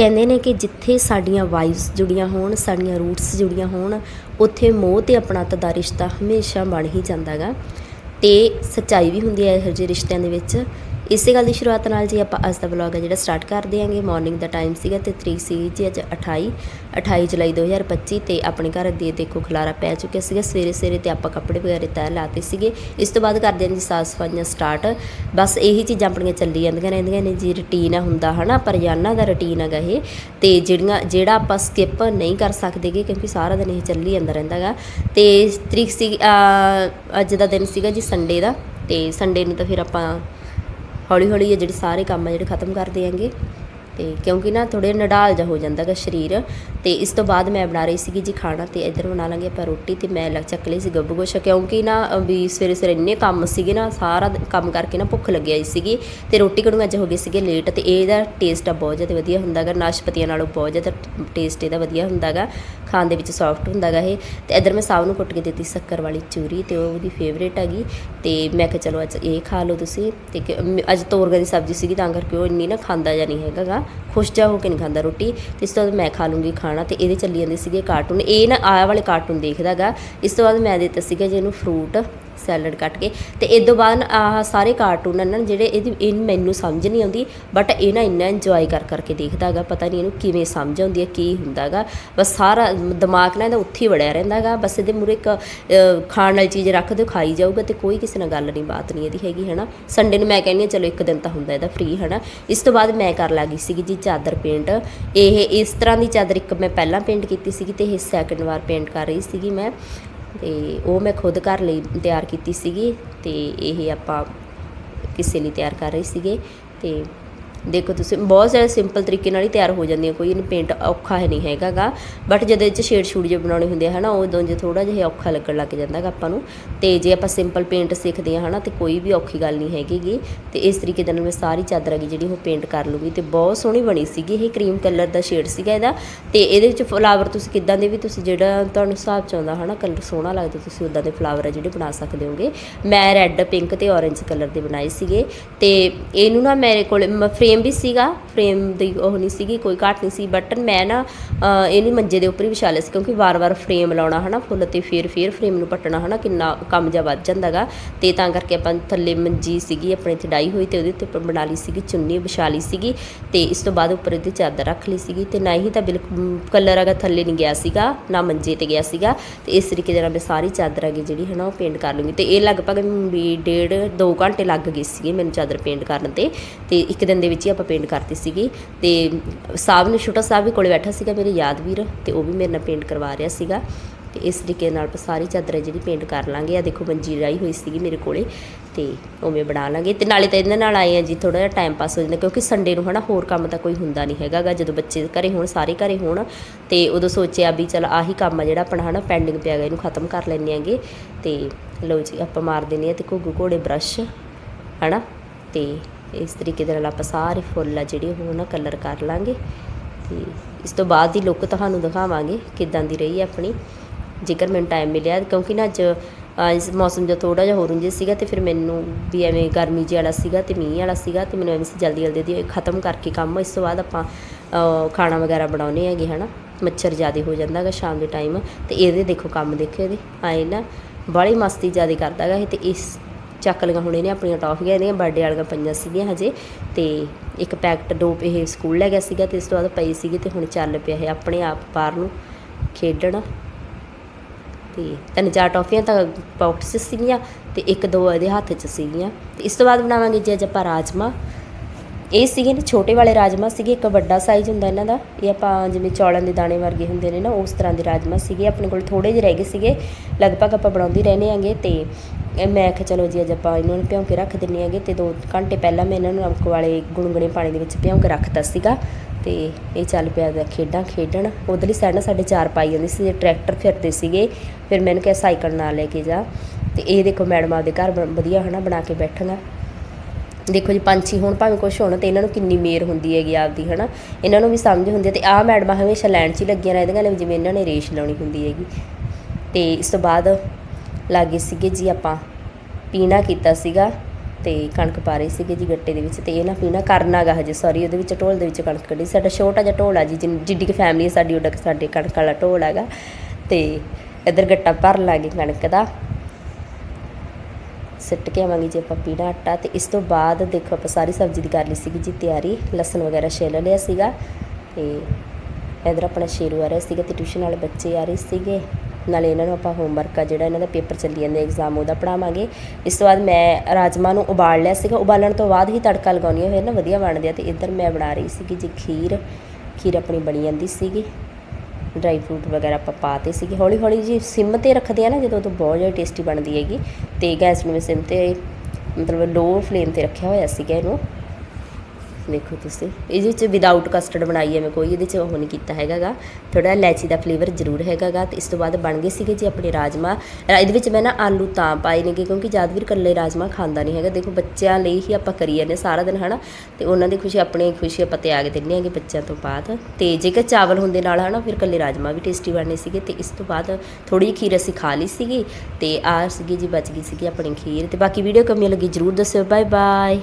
ਕਹਿੰਦੇ ਨੇ ਕਿ ਜਿੱਥੇ ਸਾਡੀਆਂ ਵਾਈਬਸ ਜੁੜੀਆਂ ਹੋਣ, ਸਾਡੀਆਂ ਰੂਟਸ ਜੁੜੀਆਂ ਹੋਣ, ਉੱਥੇ ਮੋਹ ਤੇ ਆਪਣਾਤ ਦਾ ਰਿਸ਼ਤਾ ਹਮੇਸ਼ਾ ਬਣ ਹੀ ਜਾਂਦਾ ਗਾ ਤੇ ਸੱਚਾਈ ਵੀ ਹੁੰਦੀ ਹੈ ਇਹੋ ਜਿਹੇ ਰਿਸ਼ਤਿਆਂ ਦੇ ਵਿੱਚ। ਇਸੇ ਗੱਲ ਦੀ ਸ਼ੁਰੂਆਤ ਨਾਲ ਜੀ ਆਪਾਂ ਅੱਜ ਦਾ ਵਲੌਗ ਹੈ ਜਿਹੜਾ ਸਟਾਰਟ ਕਰਦੇ ਆਂਗੇ ਮਾਰਨਿੰਗ ਦਾ ਟਾਈਮ ਸੀਗਾ ਤੇ ਤਰੀਕ ਸੀ ਜੀ, ਅੱਜ 28 28 ਜੁਲਾਈ 2025 ਤੇ ਆਪਣੇ ਘਰ ਦੇ ਦੇਖੋ ਖਲਾਰਾ ਪੈ ਚੁੱਕਿਆ ਸੀਗਾ। ਸਵੇਰੇ ਸਵੇਰੇ ਤੇ ਆਪਾਂ ਕੱਪੜੇ ਵਗੈਰੇ ਤੈਅ ਲਾਤੇ ਸੀਗੇ। ਇਸ ਤੋਂ ਬਾਅਦ ਕਰਦੇ ਹਾਂ ਜੀ ਸਾਫ਼ ਸਫਾਈਆਂ ਸਟਾਰਟ ਬਸ ਇਹੀ ਚੀਜ਼ਾਂ ਆਪਣੀਆਂ ਚੱਲੀ ਜਾਂਦੀਆਂ ਰਹਿੰਦੀਆਂ ਨੇ ਜੀ। ਰੁਟੀਨ ਆ ਹੁੰਦਾ, ਹਨਾ? ਪਰ ਯਾਨਾ ਦਾ ਰੁਟੀਨ ਹੈਗਾ ਇਹ। ਤੇ ਜਿਹੜੀਆਂ, ਜਿਹੜਾ ਆਪਾਂ ਸਕਿਪ ਨਹੀਂ ਕਰ ਸਕਦੇਗੇ ਕਿਉਂਕਿ ਸਾਰਾ ਦਿਨ ਇਹ ਚੱਲੀ ਜਾਂਦਾ ਰਹਿੰਦਾਗਾ ਤੇ ਤਰੀਕ ਸੀ ਅੱਜ ਦਾ ਦਿਨ ਸੀਗਾ ਜੀ ਸੰਡੇ ਦਾ। ਤੇ ਸੰਡੇ ਨੂੰ ਤਾਂ ਫਿਰ ਆਪਾਂ ਹੌਲੀ ਹੌਲੀ ਆ ਜਿਹੜੇ ਸਾਰੇ ਕੰਮ ਆ ਜਿਹੜੇ ਖਤਮ ਕਰ ਦਿਆਂਗੇ ਤੇ ਕਿਉਂਕਿ ਨਾ ਥੋੜੇ ਨਡਾਲ ਜਾ ਹੋ ਜਾਂਦਾਗਾ ਸਰੀਰ। ਤੇ ਇਸ ਤੋਂ ਬਾਅਦ ਮੈਂ ਬਣਾ ਰਹੀ ਸੀਗੀ ਜੀ ਖਾਣਾ ਤੇ ਇੱਧਰ ਬਣਾ ਲਾਂਗੇ ਆਪਾਂ ਰੋਟੀ ਤੇ ਮੈਂ ਲੱਗ ਚੱਕ ਲਈ ਸੀ ਗੱਬੂ ਗੋਸ਼ਾ ਕਿਉਂਕਿ ਨਾ ਵੀ ਸਵੇਰੇ ਸਵੇਰੇ ਇੰਨੇ ਕੰਮ ਸੀਗੇ ਨਾ, ਸਾਰਾ ਕੰਮ ਕਰਕੇ ਨਾ ਭੁੱਖ ਲੱਗਿਆ ਆਈ ਸੀਗੀ ਤੇ ਰੋਟੀ ਕੜੂ ਅੱਜ ਹੋ ਗਏ ਸੀਗੇ ਲੇਟ ਤੇ ਇਹਦਾ ਟੇਸਟ ਆ ਬਹੁਤ ਜ਼ਿਆਦਾ ਵਧੀਆ ਹੁੰਦਾਗਾ ਨਾਸ਼ਪਤੀਆਂ ਨਾਲੋਂ ਬਹੁਤ ਜ਼ਿਆਦਾ ਟੇਸਟ ਇਹਦਾ ਵਧੀਆ ਹੁੰਦਾਗਾ ਖਾਣ ਦੇ ਵਿੱਚ ਸੌਫਟ ਹੁੰਦਾਗਾ ਇਹ। ਤੇ ਇੱਧਰ ਮੈਂ ਸਾਬ ਨੂੰ ਕੁੱਟ ਕੇ ਦਿੱਤੀ ਸ਼ੱਕਰ ਵਾਲੀ ਚੂਰੀ ਤੇ ਉਹ ਉਹਦੀ ਫੇਵਰੇਟ ਹੈਗੀ ਤੇ ਮੈਂ ਕਿਹਾ ਚਲੋ ਅੱਜ ਇਹ ਖਾ ਲਓ ਤੁਸੀਂ ਤੇ ਅੱਜ ਤੋਰਗਾ ਦੀ ਸਬਜ਼ੀ ਸੀਗੀ ਤਾਂ ਕਰਕੇ ਉਹ ਇੰਨੀ ਨਾ ਖਾਂਦਾ ਜਾਂ ਨਹੀਂ ਹੈਗਾ ਗਾ। ਖੁਸ਼ ਜਾ ਹੋ ਕੇ ਨਹੀਂ ਖਾਂਦਾ ਰੋਟੀ। ਤੇ ਇਸ ਤੋਂ ਬਾਅਦ ਮੈਂ ਖਾ ਲੂੰਗੀ ਖਾਣਾ ਤੇ ਇਹਦੇ ਚੱਲੀ ਜਾਂਦੇ ਸੀਗੇ ਕਾਰਟੂਨ ਇਹ ਨਾ ਆਹ ਵਾਲੇ ਕਾਰਟੂਨ ਦੇਖਦਾਗਾ ਇਸ ਤੋਂ ਬਾਅਦ ਮੈਂ ਦਿੱਤਾ ਸੀਗਾ ਜੀ ਇਹਨੂੰ ਫਰੂਟ ਸੈਲਡ ਕੱਟ ਕੇ ਤੇ ਇਸ ਤੋਂ ਬਾਅਦ ਆਹ ਸਾਰੇ ਕਾਰਟੂਨ ਆ ਨਾ ਜਿਹੜੇ ਇਹਦੀ ਇਹ ਮੈਨੂੰ ਸਮਝ ਨਹੀਂ ਆਉਂਦੀ ਬਟ ਇਹ ਨਾ ਇੰਨਾ ਇੰਜੋਏ ਕਰ ਕਰਕੇ ਦੇਖਦਾਗਾ ਪਤਾ ਨਹੀਂ ਇਹਨੂੰ ਕਿਵੇਂ ਸਮਝ ਆਉਂਦੀ ਹੈ, ਕੀ ਹੁੰਦਾਗਾ ਬਸ ਸਾਰਾ ਦਿਮਾਗ ਨਾਲ ਇਹਦਾ ਉੱਥੇ ਹੀ ਵੜਿਆ ਰਹਿੰਦਾਗਾ ਬਸ ਇਹਦੇ ਮੂਰੇ ਇੱਕ ਖਾਣ ਵਾਲੀ ਚੀਜ਼ ਰੱਖ ਦਿਓ, ਖਾਈ ਜਾਊਗਾ ਤੇ ਕੋਈ ਕਿਸੇ ਨਾਲ ਗੱਲ ਨਹੀਂ, ਬਾਤ ਨਹੀਂ ਇਹਦੀ ਹੈਗੀ, ਹੈਨਾ। ਸੰਡੇ ਨੂੰ ਮੈਂ ਕਹਿੰਦੀ ਹਾਂ, ਚਲੋ ਇੱਕ ਦਿਨ ਤਾਂ ਹੁੰਦਾ ਇਹਦਾ ਫ੍ਰੀ ਹੈਨਾ। ਇਸ ਤੋਂ ਬਾਅਦ ਮੈਂ ਕਰ ਲੱਗੀ ਸੀਗੀ ਜੀ ਚਾਦਰ ਪੇਂਟ। ਇਹ ਇਸ ਤਰ੍ਹਾਂ ਦੀ ਚਾਦਰ ਇੱਕ ਮੈਂ ਪਹਿਲਾਂ ਪੇਂਟ ਕੀਤੀ ਸੀਗੀ ਤੇ ਇਹ ਸੈਕੰਡ ਵਾਰ ਪੇਂਟ ਕਰ ਰਹੀ ਸੀਗੀ ਮੈਂ। ਤੇ ਉਹ ਮੈਂ ਖੁਦ ਘਰ ਲਈ ਤਿਆਰ ਕੀਤੀ ਸੀਗੀ ਤੇ ਇਹ ਆਪਾਂ ਕਿਸੇ ਲਈ ਤਿਆਰ ਕਰ ਰਹੇ ਸੀਗੇ ਤੇ ਦੇਖੋ ਤੁਸੀਂ, ਬਹੁਤ ਜ਼ਿਆਦਾ ਸਿੰਪਲ ਤਰੀਕੇ ਨਾਲ ਹੀ ਤਿਆਰ ਹੋ ਜਾਂਦੀਆਂ, ਕੋਈ ਇਹਨੂੰ ਪੇਂਟ ਔਖਾ ਹੈ ਨਹੀਂ ਹੈਗਾਗਾ। ਬਟ ਜਦੋਂ ਇਹ 'ਚ ਸ਼ੇਡ ਸ਼ੂਡ ਜੇ ਬਣਾਉਣੇ ਹੁੰਦੇ ਆ, ਹਨਾ, ਉਦੋਂ ਜੇ ਥੋੜਾ ਜਿਹਾ ਔਖਾ ਲੱਗਣ ਲੱਗ ਜਾਂਦਾਗਾ ਆਪਾਂ ਨੂੰ, ਤੇ ਜੇ ਆਪਾਂ ਸਿੰਪਲ ਪੇਂਟ ਸਿੱਖਦੇ ਆ, ਹਨਾ, ਤੇ ਕੋਈ ਵੀ ਔਖੀ ਗੱਲ ਨਹੀਂ ਹੈਗੀਗੀ। ਤੇ ਇਸ ਤਰੀਕੇ ਦੇ ਨਾਲ ਮੈਂ ਸਾਰੀ ਚਾਦਰ ਹੈਗੀ ਜਿਹੜੀ ਉਹ ਪੇਂਟ ਕਰ ਲੂੰਗੀ, ਤੇ ਬਹੁਤ ਸੋਹਣੀ ਬਣੀ ਸੀਗੀ, ਇਹ ਕਰੀਮ ਕਲਰ ਦਾ ਸ਼ੇਡ ਸੀਗਾ ਇਹਦਾ। ਤੇ ਇਹਦੇ ਵਿੱਚ ਫਲਾਵਰ ਤੁਸੀਂ ਕਿੱਦਾਂ ਦੇ ਵੀ ਤੁਸੀਂ ਜਿਹੜਾ ਤੁਹਾਨੂੰ ਹਿਸਾਬ ਚ ਆਉਂਦਾ, ਹਨਾ ਕਲਰ ਸੋਹਣਾ ਲੱਗਦਾ, ਤੁਸੀਂ ਉਦਾਂ ਦੇ ਫਲਾਵਰ ਆ ਜਿਹੜੇ ਬਣਾ ਸਕਦੇ ਹੋਗੇ। ਮੈਂ ਰੈੱਡ ਪਿੰਕ ਤੇ ਔਰੇਂਜ ਕਲਰ ਦੇ ਬਣਾਏ ਸੀਗੇ। ਤੇ ਇਹਨੂੰ ਨਾ ਮੇਰੇ ਕੋਲ ਫਰੇਮ ਵੀ ਸੀਗਾ ਫਰੇਮ ਦੀ ਉਹ ਨਹੀਂ ਸੀਗੀ, ਕੋਈ ਘਾਟ ਨਹੀਂ ਸੀ ਬਟ ਮੈਂ ਨਾ ਇਹਨੂੰ ਮੰਜੇ ਦੇ ਉੱਪਰ ਹੀ ਵਿਛਾ ਲਿਆ ਸੀ, ਕਿਉਂਕਿ ਵਾਰ-ਵਾਰ ਫਰੇਮ ਲਾਉਣਾ, ਹਨਾ, ਫੁੱਲ ਤੇ ਫੇਰ ਫੇਰ ਫਰੇਮ ਨੂੰ ਪੱਟਣਾ, ਹਨਾ, ਕਿੰਨਾ ਕੰਮ ਜਾ ਵੱਧ ਜਾਂਦਾਗਾ ਤੇ ਤਾਂ ਕਰਕੇ ਆਪਾਂ ਥੱਲੇ ਮੰਜੀ ਸੀਗੀ, ਆਪਣੇ ਤੇ ਡਾਈ ਹੋਈ ਤੇ ਉਹਦੇ ਉੱਤੇ ਉੱਪਰ ਬਣਾ ਲਈ ਸੀਗੀ, ਚੁੰਨੀ ਵਿਛਾ ਲਈ ਸੀਗੀ, ਤੇ ਇਸ ਤੋਂ ਬਾਅਦ ਉੱਪਰ ਇਹਦੀ ਚਾਦਰ ਰੱਖ ਲਈ ਸੀਗੀ, ਤੇ ਨਾ ਹੀ ਤਾਂ ਬਿਲਕੁਲ ਕਲਰ ਹੈਗਾ ਥੱਲੇ ਨਹੀਂ ਗਿਆ ਸੀਗਾ, ਨਾ ਮੰਜੇ ਤੇ ਗਿਆ ਸੀਗਾ, ਤੇ ਇਸ ਤਰੀਕੇ ਦੇ ਨਾਲ ਮੈਂ ਸਾਰੀ ਚਾਦਰ ਹੈਗੀ ਜਿਹੜੀ, ਹਨਾ, ਉਹ ਪੇਂਟ ਕਰ ਲੂੰਗੀ। ਤੇ ਇਹ ਲਗਭਗ ਵੀ ਡੇਢ 2 ਘੰਟੇ ਲੱਗ ਗਏ ਸੀਗੇ ਮੈਨੂੰ ਚਾਦਰ ਪੇਂਟ ਕਰਨ ਤੇ ਤੇ ਇੱਕ ਦਿਨ ਦੇ ਵਿੱਚ ਹੀ ਆਪਾਂ ਪੇਂਟ ਕਰਤੀ ਸੀਗੀ ਤੇ ਸਾਹਿਬ ਨੇ, ਛੋਟਾ ਸਾਹਿਬ ਵੀ ਕੋਲੇ ਬੈਠਾ ਸੀਗਾ ਮੇਰੇ ਯਾਦਵੀਰ ਤੇ ਉਹ ਵੀ ਮੇਰੇ ਨਾਲ ਪੇਂਟ ਕਰਵਾ ਰਿਹਾ ਸੀਗਾ ਤੇ ਇਸ ਤਰੀਕੇ ਨਾਲ ਆਪਾਂ ਸਾਰੀ ਚਾਦਰ ਹੈ ਜਿਹੜੀ ਪੇਂਟ ਕਰ ਲਾਂਗੇ। ਆ ਦੇਖੋ ਮੰਜੀ ਰਾਈ ਹੋਈ ਸੀਗੀ ਮੇਰੇ ਕੋਲੇ ਤੇ ਉਵੇਂ ਬਣਾ ਲਾਂਗੇ ਤੇ ਨਾਲੇ ਤਾਂ ਇਹਨਾਂ ਨਾਲ ਆਏ ਆ ਜੀ ਥੋੜਾ ਜਿਹਾ ਟਾਈਮ ਪਾਸ ਹੋ ਜਾਂਦਾ ਕਿਉਂਕਿ ਸੰਡੇ ਨੂੰ ਹਨਾ ਹੋਰ ਕੰਮ ਤਾਂ ਕੋਈ ਹੁੰਦਾ ਨਹੀਂ ਹੈਗਾਗਾ ਜਦੋਂ ਬੱਚੇ ਘਰੇ ਹੋਣ, ਸਾਰੇ ਘਰੇ ਹੋਣ ਤੇ ਉਦੋਂ ਸੋਚਿਆ ਵੀ ਚਲ ਆਹੀ ਕੰਮ ਆ ਜਿਹੜਾ ਆਪਣਾ ਹਨਾ ਪੈਂਡਿੰਗ ਪਿਆ ਗਿਆ ਇਹਨੂੰ ਖਤਮ ਕਰ ਲੈਂਦੇ ਆਂਗੇ ਤੇ ਲਓ ਜੀ ਆਪਾਂ ਮਾਰ ਦਿੰਦੇ ਆ ਤੇ ਘੁੱਗੂ ਘੋੜੇ ਬ੍ਰਸ਼ ਹਨਾ ਤੇ ਇਸ ਤਰੀਕੇ ਦੇ ਨਾਲ ਆਪਾਂ ਸਾਰੇ ਫੁੱਲ ਆ ਜਿਹੜੇ ਉਹ ਨਾ ਕਲਰ ਕਰ ਲਾਂਗੇ ਤੇ ਇਸ ਤੋਂ ਬਾਅਦ ਦੀ ਲੁੱਕ ਤੁਹਾਨੂੰ ਦਿਖਾਵਾਂਗੇ ਕਿੱਦਾਂ ਦੀ ਰਹੀ ਹੈ ਆਪਣੀ। ਜੇਕਰ ਮੈਨੂੰ ਟਾਈਮ ਮਿਲਿਆ, ਕਿਉਂਕਿ ਨਾ ਅੱਜ ਇਸ ਮੌਸਮ ਜਿਹਾ ਥੋੜਾ ਜਿਹਾ ਹੋਰ ਉਂਝੇ ਸੀਗਾ ਤੇ ਫਿਰ ਮੈਨੂੰ ਵੀ ਐਵੇਂ ਗਰਮੀ ਜਿਹੀ ਵਾਲਾ ਸੀਗਾ ਤੇ ਮੀਂਹ ਵਾਲਾ ਸੀਗਾ ਤੇ ਮੈਨੂੰ ਐਵੇਂ ਸੀ ਜਲਦੀ ਜਲਦੀ ਦੀ ਖਤਮ ਕਰਕੇ ਕੰਮ। ਇਸ ਤੋਂ ਬਾਅਦ ਆਪਾਂ ਖਾਣਾ ਵਗੈਰਾ ਬਣਾਉਣੇ ਹੈਗੇ, ਹਨਾ? ਮੱਛਰ ਜ਼ਿਆਦਾ ਹੋ ਜਾਂਦਾ ਹੈਗਾ ਸ਼ਾਮ ਦੇ ਟਾਈਮ ਤੇ ਇਹਦੇ ਦੇਖੋ ਕੰਮ ਦੇਖੋ ਇਹਦੇ। ਆਏ ਨਾ, ਬਾਹਲੀ ਮਸਤੀ ਜ਼ਿਆਦਾ ਕਰਦਾ ਹੈਗਾ ਇਹ ਤੇ ਇਸ ਚੱਕ ਲਈਆਂ ਹੁਣ ਇਹਨੇ ਆਪਣੀਆਂ ਟੌਫੀਆਂ ਇਹਦੀਆਂ ਬਰਥਡੇ ਵਾਲੀਆਂ ਪਈਆਂ ਸੀਗੀਆਂ ਹਜੇ, ਤੇ ਇੱਕ ਪੈਕਟ ਦੋ ਇਹ ਸਕੂਲ ਲੈ ਗਿਆ ਸੀਗਾ ਤੇ ਇਸ ਤੋਂ ਬਾਅਦ ਪਈ ਸੀਗੀ ਤੇ ਹੁਣ ਚੱਲ ਪਿਆ ਇਹ ਆਪਣੇ ਆਪ ਬਾਹਰ ਨੂੰ ਖੇਡਣ। ਤੇ ਤਿੰਨ ਚਾਰ ਟੌਫੀਆਂ ਤਾਂ ਬਾਕਸ 'ਚ ਸੀਗੀਆਂ ਤੇ ਇੱਕ ਦੋ ਇਹਦੇ ਹੱਥ 'ਚ ਸੀਗੀਆਂ। ਤੇ ਇਸ ਤੋਂ ਬਾਅਦ ਬਣਾਵਾਂਗੇ ਜੀ ਅੱਜ ਆਪਾਂ ਰਾਜਮਾ। ਇਹ ਸੀਗੇ ਨੇ ਛੋਟੇ ਵਾਲੇ ਰਾਜਮਾ ਸੀਗੇ, ਇੱਕ ਵੱਡਾ ਸਾਈਜ਼ ਹੁੰਦਾ ਇਹਨਾਂ ਦਾ, ਇਹ ਆਪਾਂ ਜਿਵੇਂ ਚੌਲਾਂ ਦੇ ਦਾਣੇ ਵਰਗੇ ਹੁੰਦੇ ਨੇ ਨਾ, ਉਸ ਤਰ੍ਹਾਂ ਦੇ ਰਾਜਮਾ ਸੀਗੇ, ਆਪਣੇ ਕੋਲ ਥੋੜੇ ਜਿਹੇ ਰਹਿ ਗਏ ਸੀਗੇ, ਲਗਭਗ ਆਪਾਂ ਬਣਾਉਂਦੇ ਰਹਿੰਦੇ ਆਂਗੇ ਤੇ ਮੈਂ ਕਿਹਾ ਚਲੋ ਜੀ ਅੱਜ ਆਪਾਂ ਇਹਨਾਂ ਨੂੰ ਭਿਉਂ ਕੇ ਰੱਖ ਦਿੰਨੇ ਆਂਗੇ ਤੇ 2 ਘੰਟੇ ਪਹਿਲਾਂ ਮੈਂ ਇਹਨਾਂ ਨੂੰ ਨਮਕ ਵਾਲੇ ਗੁਣਗੁਣੇ ਪਾਣੀ ਦੇ ਵਿੱਚ ਭਿਉਂ ਕੇ ਰੱਖਤਾ ਸੀਗਾ ਤੇ ਇਹ ਚੱਲ ਪਿਆ ਦਾ ਖੇਡਾਂ ਖੇਡਣ। ਉਧਰਲੀ ਸਾਈਡ ਨਾਲ ਸਾਡੇ ਚਾਰ ਪਾਈ ਜਾਂਦੇ ਸੀ ਟਰੈਕਟਰ ਫਿਰਦੇ ਸੀਗੇ। ਫਿਰ ਮੈਨੂੰ ਕਿਹਾ ਸਾਈਕਲ ਨਾਲ ਲੈ ਕੇ ਜਾ। ਤੇ ਇਹ ਦੇਖੋ ਮੈਡਮ ਆਪਦੇ ਘਰ ਬਣ- ਵਧੀਆ ਹਨਾ ਬਣਾ ਕੇ ਬੈਠੀਆਂ ਦੇਖੋ ਜੀ ਪੰਛੀ ਹੁਣ ਭਾਵੇਂ ਕੁਛ ਹੋਣ ਤੇ ਇਹਨਾਂ ਨੂੰ ਕਿੰਨੀ ਮੇਰ ਹੁੰਦੀ ਹੈਗੀ ਆਪਦੀ ਹਨਾ। ਇਹਨਾਂ ਨੂੰ ਵੀ ਸਮਝ ਹੁੰਦੀ ਹੈ ਤੇ ਆਹ ਮੈਡਮਾਂ ਹਮੇਸ਼ਾ ਲੈਣ 'ਚ ਹੀ ਲੱਗੀਆਂ ਰਹਿੰਦੀਆਂ ਨੇ ਜਿਵੇਂ ਇਹਨਾਂ ਨੇ ਰੇਸ਼ ਲਾਉਣੀ ਹੁੰਦੀ ਹੈਗੀ। ਤੇ ਇਸ ਤੋਂ ਬਾਅਦ ਲਾਗੇ ਸੀਗੇ ਜੀ ਆਪਾਂ, ਪੀਣਾ ਕੀਤਾ ਸੀਗਾ ਤੇ ਕਣਕ ਪਾ ਰਹੇ ਸੀਗੇ ਜੀ ਗੱਟੇ ਦੇ ਵਿੱਚ ਤੇ ਇਹ ਨਾ ਪੀਣਾ ਕਰਨਾ ਗਾ ਹਜੇ ਸੌਰੀ ਉਹਦੇ ਵਿੱਚ ਢੋਲ ਦੇ ਵਿੱਚ ਕਣਕ ਕੱਢੀ। ਸਾਡਾ ਛੋਟਾ ਜਿਹਾ ਢੋਲ ਆ ਜੀ, ਜਿੰਨ- ਜਿੱਡੀ ਕਿ ਫੈਮਿਲੀ ਸਾਡੀ ਉਹਦਾ ਸਾਡੇ ਕਣਕ ਵਾਲਾ ਢੋਲ ਹੈਗਾ ਤੇ ਇੱਧਰ ਗੱਟਾ ਭਰ ਲਾਂਗੇ ਕਣਕ ਦਾ। ਸਿੱਟ ਕੇ ਆਵਾਂਗੇ ਜੀ ਆਪਾਂ ਪੀਣਾ ਆਟਾ ਤੇ ਇਸ ਤੋਂ ਬਾਅਦ ਦੇਖੋ ਆਪਾਂ ਸਾਰੀ ਸਬਜ਼ੀ ਦੀ ਕਰ ਲਈ ਸੀਗੀ ਜੀ ਤਿਆਰੀ, ਲਸਣ ਵਗੈਰਾ ਛਿੱਲ ਲਿਆ ਸੀਗਾ ਤੇ ਇਧਰ ਆਪਣਾ ਸ਼ੇਰੂ ਆ ਰਿਹਾ ਸੀਗਾ ਤੇ ਟਿਊਸ਼ਨ ਵਾਲੇ ਬੱਚੇ ਆ ਰਹੇ ਸੀਗੇ। ਨਾਲੇ ਇਹਨਾਂ ਨੂੰ ਆਪਾਂ ਹੋਮਵਰਕ ਆ, ਜਿਹੜਾ ਇਹਨਾਂ ਦਾ ਪੇਪਰ ਚੱਲੀ ਜਾਂਦੇ ਐਗਜ਼ਾਮ ਉਹਦਾ ਪੜਾਵਾਂਗੇ ਇਸ ਤੋਂ ਬਾਅਦ ਮੈਂ ਰਾਜਮਾ ਨੂੰ ਉਬਾਲ ਲਿਆ ਸੀਗਾ। ਉਬਾਲਣ ਤੋਂ ਬਾਅਦ ਹੀ ਤੜਕਾ ਲਗਾਉਣੀ ਹੋਵੇ ਨਾ, ਵਧੀਆ ਬਣਦੇ ਆ ਤੇ ਇੱਧਰ ਮੈਂ ਬਣਾ ਰਹੀ ਸੀਗੀ ਜੀ ਖੀਰ। ਖੀਰ ਆਪਣੀ ਬਣੀ ਜਾਂਦੀ ਸੀਗੀ। ਡਰਾਈ ਫਰੂਟ ਵਗੈਰਾ ਆਪਾਂ ਪਾਤੇ ਸੀਗੇ। ਹੌਲੀ ਹੌਲੀ ਜੀ ਸਿਮ ਤੇ ਰੱਖਦੇ ਆ ਨਾ, ਜਦੋਂ ਤੋਂ ਬਹੁਤ ਜ਼ਿਆਦਾ ਟੇਸਟੀ ਬਣਦੀ ਹੈਗੀ। ਤੇ ਗੈਸ ਨੂੰ ਮੈਂ ਸਿਮ ਤੇ ਮਤਲਬ ਲੋ ਫਲੇਮ ਤੇ ਰੱਖਿਆ ਹੋਇਆ ਸੀਗਾ ਇਹਨੂੰ। ਦੇਖੋ ਤੁਸੀਂ। ਇਹਦੇ ਵਿੱਚ ਵਿਦਆਊਟ ਕਸਟਰਡ ਬਣਾਈ ਹੈ ਮੈਂ ਕੋਈ, ਇਹਦੇ ਚ ਉਹ ਨਹੀਂ ਕੀਤਾ ਹੈਗਾਗਾ। ਥੋੜਾ ਇਲਾਇਚੀ ਦਾ ਫਲੇਵਰ ਜ਼ਰੂਰ ਹੈਗਾਗਾ ਤੇ ਇਸ ਤੋਂ ਬਾਅਦ ਬਣ ਗਏ ਸੀਗੇ ਜੀ ਆਪਣੇ ਰਾਜਮਾ ਇਹਦੇ ਵਿੱਚ ਮੈਂ ਨਾ ਆਲੂ ਤਾਂ ਪਾਏ ਨੇਗੇ ਕਿਉਂਕਿ ਜਾਦਵੀਰ ਇਕੱਲੇ ਰਾਜਮਾ ਖਾਂਦਾ ਨਹੀਂ ਹੈਗਾ। ਦੇਖੋ ਬੱਚਿਆਂ ਲਈ ਹੀ ਆਪਾਂ ਕਰੀ ਜਾਂਦੇ ਸਾਰਾ ਦਿਨ, ਹਨਾ? ਤੇ ਉਹਨਾਂ ਦੀ ਖੁਸ਼ੀ, ਆਪਣੀ ਖੁਸ਼ੀ ਆਪਾਂ ਤਿਆਗ ਦਿੰਦੇ ਹੈਗੇ ਬੱਚਿਆਂ ਤੋਂ ਬਾਅਦ। ਤੇ ਜੇਕਰ ਚਾਵਲ ਹੁੰਦੇ ਨਾਲ, ਹਨਾ, ਫਿਰ ਇਕੱਲੇ ਰਾਜਮਾ ਵੀ ਟੇਸਟੀ ਬਣਨੇ ਸੀਗੇ। ਤੇ ਇਸ ਤੋਂ ਬਾਅਦ ਥੋੜੀ ਜਿਹੀ ਖੀਰ ਅਸੀਂ ਖਾ ਲਈ ਸੀਗੀ। ਤੇ ਆ ਸੀਗੀ ਜੀ ਬਚ ਗਈ ਸੀਗੀ ਆਪਣੀ ਖੀਰ। ਤੇ ਬਾਕੀ ਵੀਡੀਓ ਕਮੀ ਲੱਗੀ, ਜ਼ਰੂਰ ਦੱਸਿਓ। Bye bye